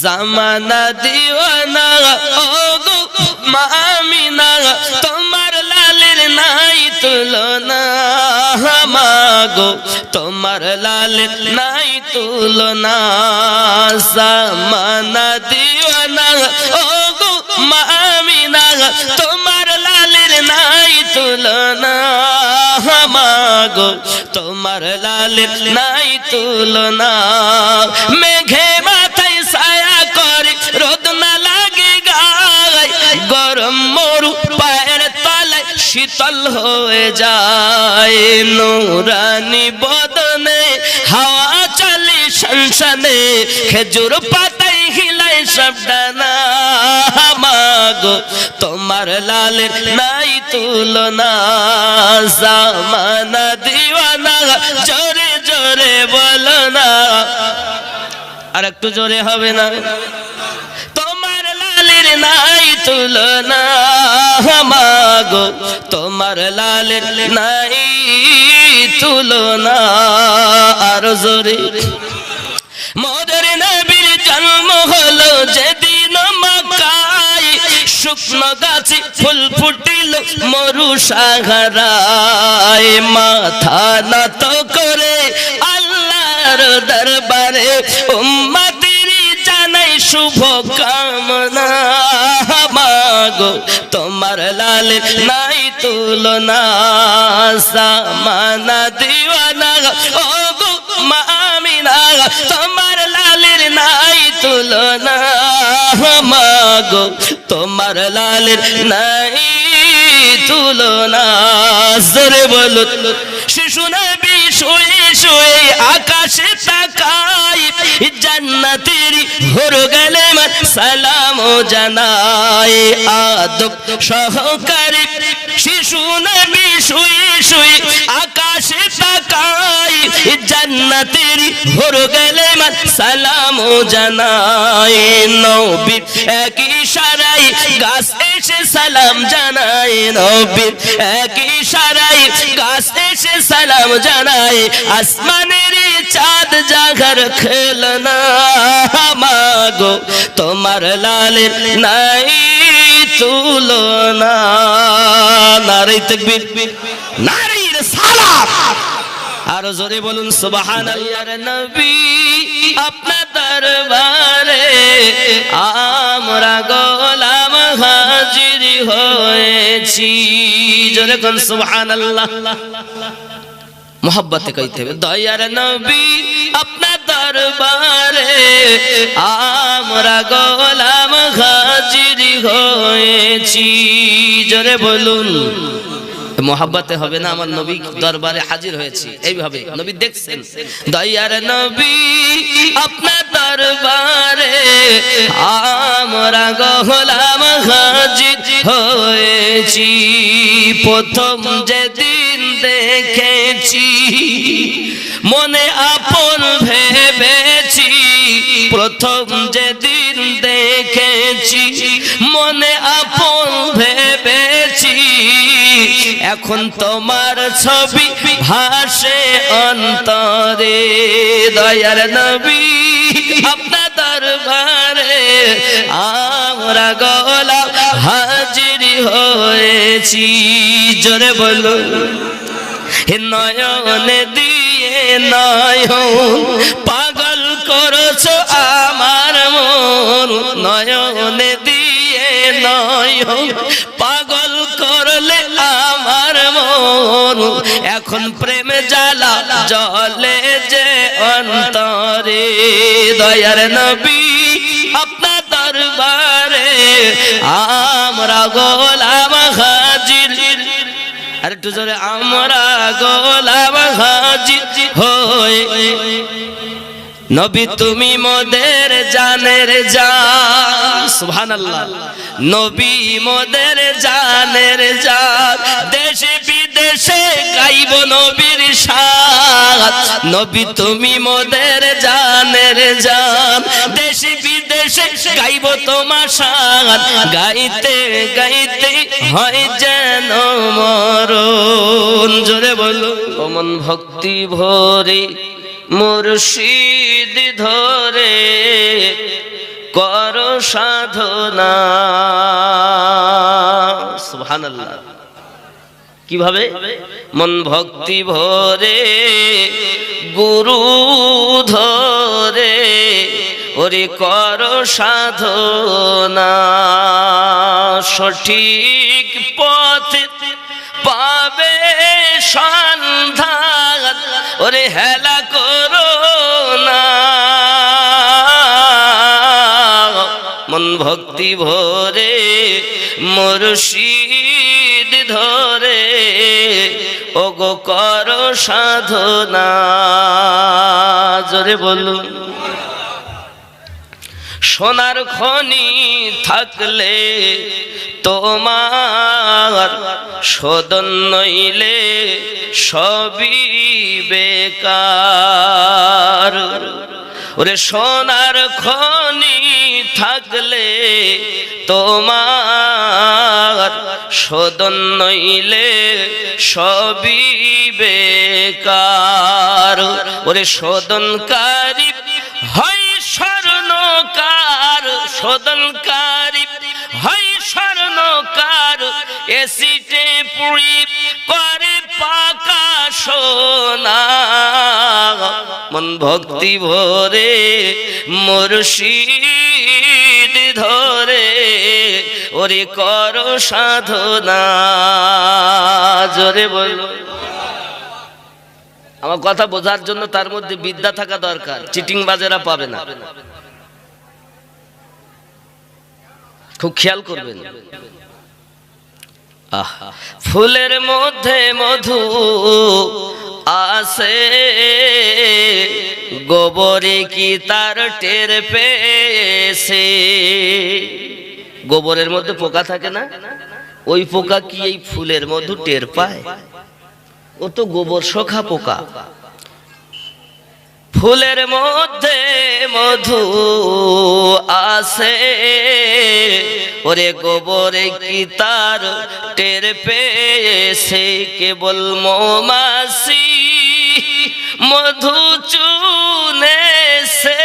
জামানা দিওয়ানা ও গো মামিনা তোমার লালের নাই তুলনা মাগো তোমার লালের নাই তুলনা জামানা দিওয়ানা ও গো মামিনা তোমার লালের নাই তুলনা মাগো তোমার লালের নাই তুলনা মেঘে মাথায় শীতল হয়ে যায়, নুরানি বদনে, হাওয়া চলে সংসনে খেজুর পাতায় হিলাই সব ডানা মাগো তোমার লালের নাই তুলনা, জামানা দিওয়ানা, জোরে জোরে বলো না। আর একটু জোরে হবে না? নাই তুলনা মাগো তোমার লালের নাই তুলনা। আর জোরে, মোদের নবীর জন্ম হলো যেদিন মক্কায় শুকনো গাছে ফুল ফুটিল মরু সাহারায়। মাথা নত করে আল্লাহর দরবারে জানাই শুভ কামনা মাগো, তোমার লাল নাই তুলনা, সামানা দিওয়ানা ও গো মামিনা তোমার লালের নাই তুলনা মাগো, তোমার লালের নাই তুলনা। জোরে বলো শিশু নবী শুয়ে শুয়ে আকাশে তাকাই, জান্নাতের ভোর গেলে সালাম জানাই। আদব সহকারে শিশু নবী শুয়ে শুয়ে আকাশে তাকাই জান্নাতের হর গেলে মান সালাম জানাই নবী এক ইশারাই গাছ এসে সালাম জানাই নবী এক ইশারাই গাছ এসে সালাম জানাই আসমানের চাঁদ জাগর খেলনা মাগো তোমার লালের নাই তুলনা। নারী তকবীর সালাম আরও জোরে বলুন সুবাহান নবী, আপনার দরবারে আমরা গোলাম হাজির হয়েছি। জোরে কোন সুবাহান আল্লাহ মোহব্বতে কইতে হবে, দয়ার নবী, আপনার দরবারে আমরা গোলাম হাজির হয়েছি। জোরে বলুন মোহাব্বতে হবে না আমার নবী দরবারে হাজির হয়েছি। এইভাবে নবী দেখছেন। দয়ার নবী আপনার দরবারে আমরা গহলাম হাজির হয়েছি। প্রথম যেদিন দেখেছি, মনে আপন ভেবেছি। প্রথম যেদিন দেখেছি, মনে এখন তোমার ছবি ভাসে অন্তরে। দয়ার নবী, আপনার দরবারে আমরা গলা হাজির হয়েছি। জোরে বলো নয়নে দিয়ে নয়ন, পাগল করছ আমার মন। নয়নে দিয়ে নয়ন মন এখন প্রেম জ্বালা জলে যে অন্তরে। দয়ার নবী আপনার দরবারে আমরা গোলাম হাজির। আর একটু জোরে, আমরা গোলাম হাজির হয়ে নবী তুমি মোদের জানের জান সুবহানাল্লাহ। নবী মোদের জানের জান দেশে গাইব নবীর সাত নবী, তুমি মোদের জানের জান। দেশে বিদেশে গাইব তোমার সাত গাইতে গাইতে হয় যেন মরণ। জোরে বলো। অমন ভক্তি ভরে মুর্শিদ ধরে কর সাধনা। সুবহানাল্লাহ। কীভাবে? মন ভক্তি ভরে, গুরু ধরে, ওরে কর সাধনা। সঠিক পথে পাবে সন্ধান, ওরে হেলা করো না। মন ভক্তি ভরে, মুর্শিদ ধরে ওগো কর সাধনা। জোরে বলুন। সোনার খনি থাকলে তোমার সদন নইলে সবই বেকার। ওরে সোনার খনি থাকলে তোমার সদন নইলে সবই বেকার। ওরে সদনকারী হয় স্বর্ণকার, শোধনকারী হয় স্বর্ণকার। এসিটে পুরি করে পাকা সোনা মন ভক্তি ভরে মুর্শিদ ধরে, ওরে কর সাধনা। জোরে বলো আমার কথা বোঝার জন্য তার মধ্যে বিদ্যা থাকা দরকার চিটিং বাজেরা পাবে না। খুব খেয়াল করবেন। ফুলের মধ্যে মধু আসে গোবরে কি তার টের পেয়েছে? গোবরের মধ্যে পোকা থাকে না? ওই পোকা কি এই ফুলের মধু টের পায়? ও তো গোবর শোখা পোকা। ফুলের মধ্যে মধু আসে ওরে গোবরে কি তার টের পেয়েছে? কেবল মৌমাসি মধু চুনেছে।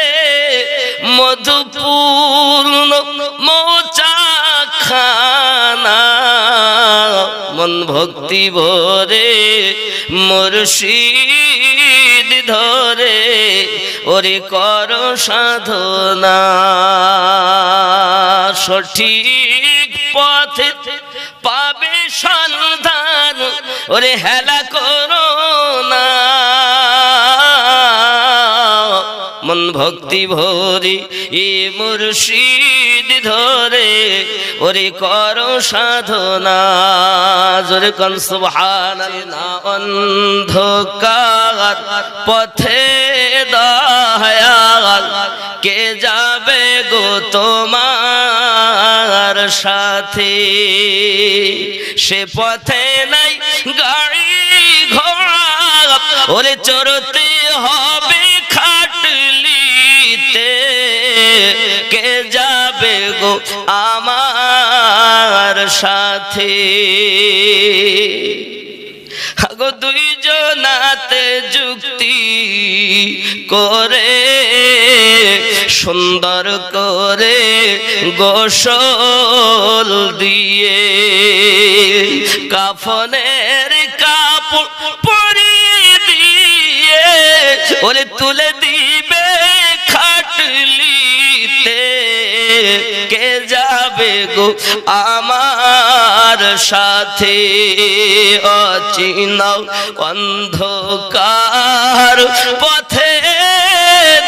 মধুপূর্ণ মৌচা খানা মন ভক্তি ভরে মুর্শিদ ধরে, ওরে কর সাধনা। সঠিক পথে পাবে সন্ধান, ওরে হেলা করো ভক্তি ভরে এ মুর্শিদ ধরে, ওরে কর সাধনা। জোরে কন, সুবহানাল্লাহ, অন্ধকার পথে দয়াল। কে যাবে গো তোমার সাথে? সে পথে নাই গাড়ি ঘোড়া, ওরে চড়তে গো আমার সাথে। গো দুইজনাতে যুক্তি করে, সুন্দর করে গোসল দিয়ে, কাফনের কাপড় পরিয়ে দিয়ে, ওরে তুলে দিবে খাটলিতে। কে যাবে গো আমার সাথে? অচিন অন্ধকার পথে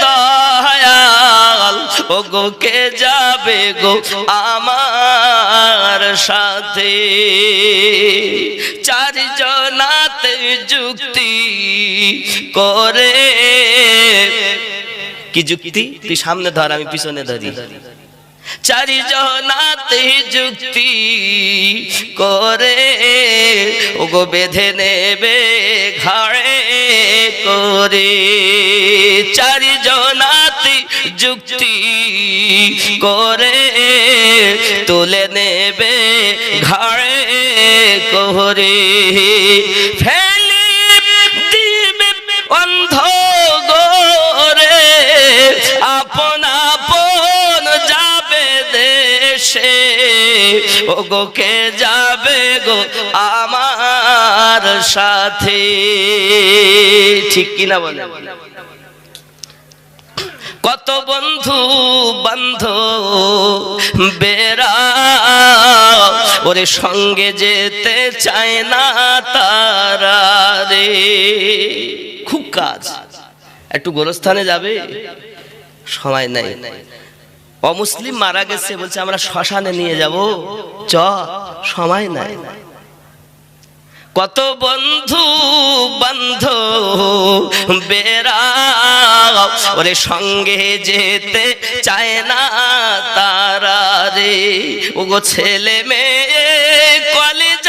দয়াল। ও গো কে যাবে গো আমার সাথে? চারজনাতে যুক্তি করে। কি যুক্তি? তুই সামনে ধর, আমি পিছনে ধরি। চারিজনাতে যুক্তি করে, ওগো বেঁধে নেবে ঘাড়ে করে। চারি চারিজনাতে যুক্তি করে, তুলে নেবে ঘাড়ে করে। ফেলি ও গো কে যাবে গো আমার সাথে? ঠিক কিনা বলে কত বন্ধু বান্ধব বেরা ওরে সঙ্গে যেতে চায় না তারা রে। খুব কাজ। একটু গোরস্থানে যাবে? সময় নাই। অমুসলিম মারা গেছে, বলছে, আমরা শ্মশানে নিয়ে যাব। চ, সময় নাই। কত বন্ধু বন্ধ বেরা ওরে সঙ্গে যেতে চায় না তারা রে। ওগো ছেলে মেয়ে কলেজার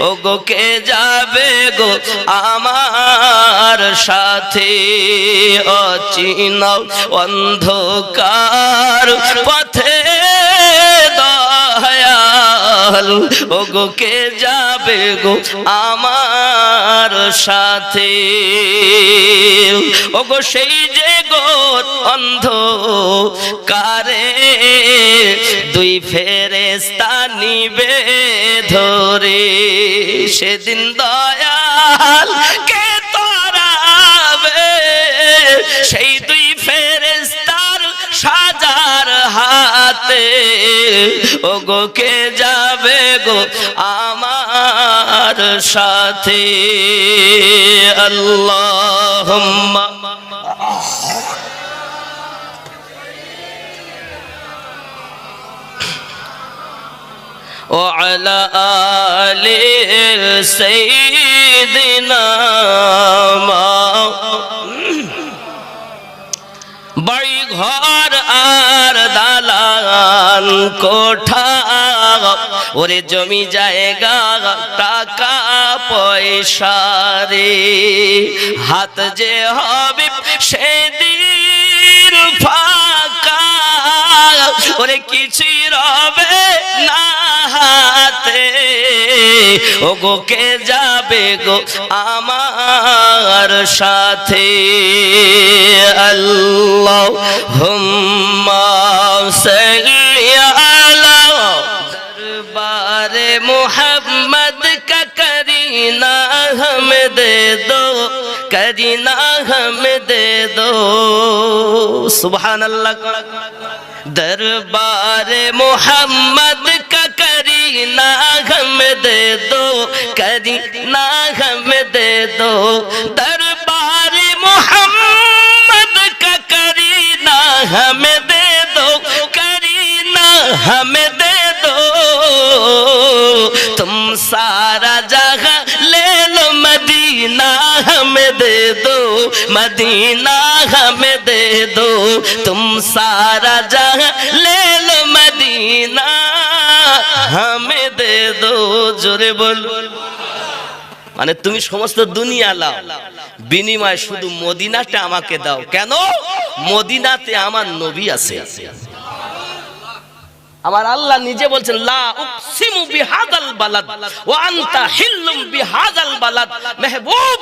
ওগো কে যাবে গো আমার সাথে? অচিন অন্ধকার পথে দয়াল ওগো, কে যাবে গো আমার সাথে? ওগো, সেই যে গো অন্ধ কারে দুই ফেরেস্তা নিবে ধরে। সেদিন দয়াল কে তরাবে? সেই ও গো কে যাবে গো আমার সাথে আল্লাহ وعلى آل سيدنا বাড়ি ঘর আর দালান কোঠা, ওরে জমি জায়গা, টাকা, পয়সা রে। হাত যে হবে সেদিন ফাঁকা, ওরে কিছুই রবে না হাতে। ও গো কে যাবে গো আমার সাথে? আল্লাহ হুম্মা دربار محمد کا کرینہ ہم دے دو، کرینہ ہم دے دو۔ سبحان اللہ دربار محمد کا کرینہ ہم دے دو، کرینہ ہم دے دو۔ دربار محمد کا کرینہ ہم हम दे दो तुम सारा जगह ले लो मदीना हमें दे दो मदीना हमें दे दो तुम सारा जगह ले लो मदीना हमें दे दो জোরে বল মানে তুমি সমস্ত দুনিয়া লাও বিনিময় শুধু মদিনাতে আমাকে দাও কেন মদিনাতে আমার নবী আছে আমার আল্লাহ নিজে لا লা بی বিহাদাল البلد وانتا حلم بی বিহাদাল البلد محبوب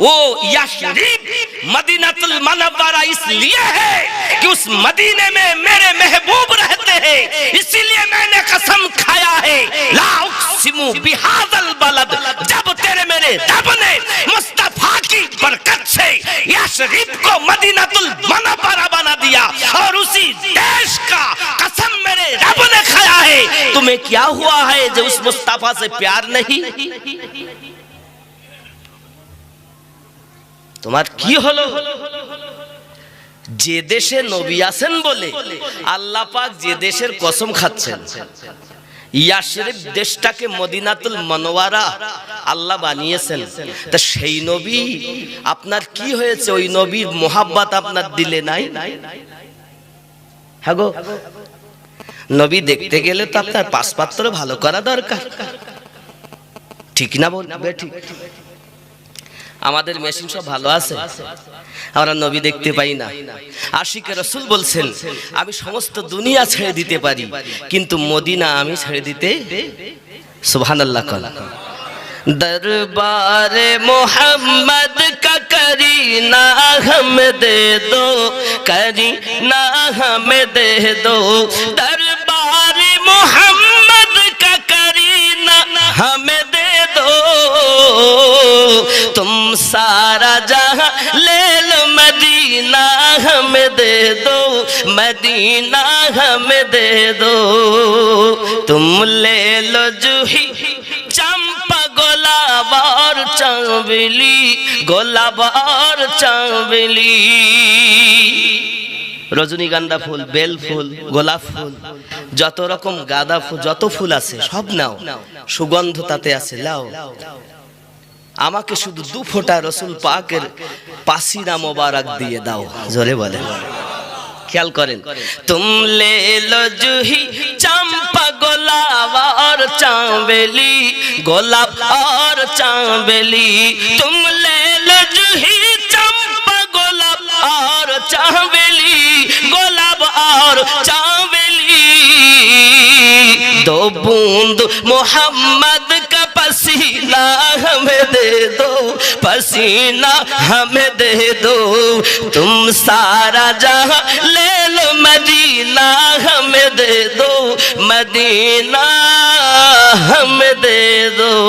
وہ یশরিব مدینۃ المنورہ اس لیے ہے کہ اس مدینے میں میرے محبوب رہتے ہیں اس لیے میں نے قسم کھایا ہے لا اقسم بهذا البلد جب تیرے میرے رب نے مصطفی से यशरीफ को मदीनातुल मुनव्वरा बना दिया और उसी देश का कसम मेरे रब ने खाया है तुम्हें क्या हुआ है जो उस मुस्तफा से प्यार नहीं তোমার কি হলো যে দেশে নবী আছেন বলে আল্লাহ পাক যে দেশের কসম খাচ্ছেন ইয়াশরিফ দেশটাকে মদিনাতুল মনোয়ারা আল্লাহ বানিয়েছেন। তা সেই নবী, আপনার কি হয়েছে? ওই নবীর মোহাব্বত আপনার দিলে নাই? হ্যাঁ গো। নবী দেখতে গেলে তো আপনার পাশপাত্র ভালো করা দরকার। ঠিক না বল ঠিক। আমাদের মেশিন সব ভালো আছে। আমরা নবী দেখতে পাই না। আশিকে রসুল বলছেন, আমি সমস্ত দুনিয়া ছেড়ে দিতে পারি, কিন্তু মদিনা আমি ছেড়ে দিতে সুহান আল্লাহ মোহাম্মদ কা করি না হম দে দো করি না হম দে। দো দরবার মোহাম্মদ কা করি না হম দে দো। তুম तुम सारा जहां ले लो मदीना हमें दे दो मदीना हमें दे दो तुम ले लो जूही चंपा गोलाब और चांवली गोलाब और चांवली রজনীগন্ধা ফুল বেল ফুল গোলাপ ফুল যত রকম গাঁদা ফুল যত ফুল আছে সব নাও সুগন্ধ তাতে আছে লাও আমাকে শুধু দু ফোটা রসুল পাকের পাসিনা মোবারক দিয়ে দাও। জোরে বলে খেয়াল করেন। তুমলে লে লো চাঁবেলি, গোলাপ চাঁবেলি। তুমলে লে লো জুহি চাঁবেলি, গোলাপ চাঁবেলি। দো বুন্দ মোহাম্মদ پسینہ ہمیں دے دو، پسینہ ہمیں دے دو۔ تم سارا جہاں لے لو، مدینہ ہمیں دے دو۔ مدینہ ہمیں دے دو۔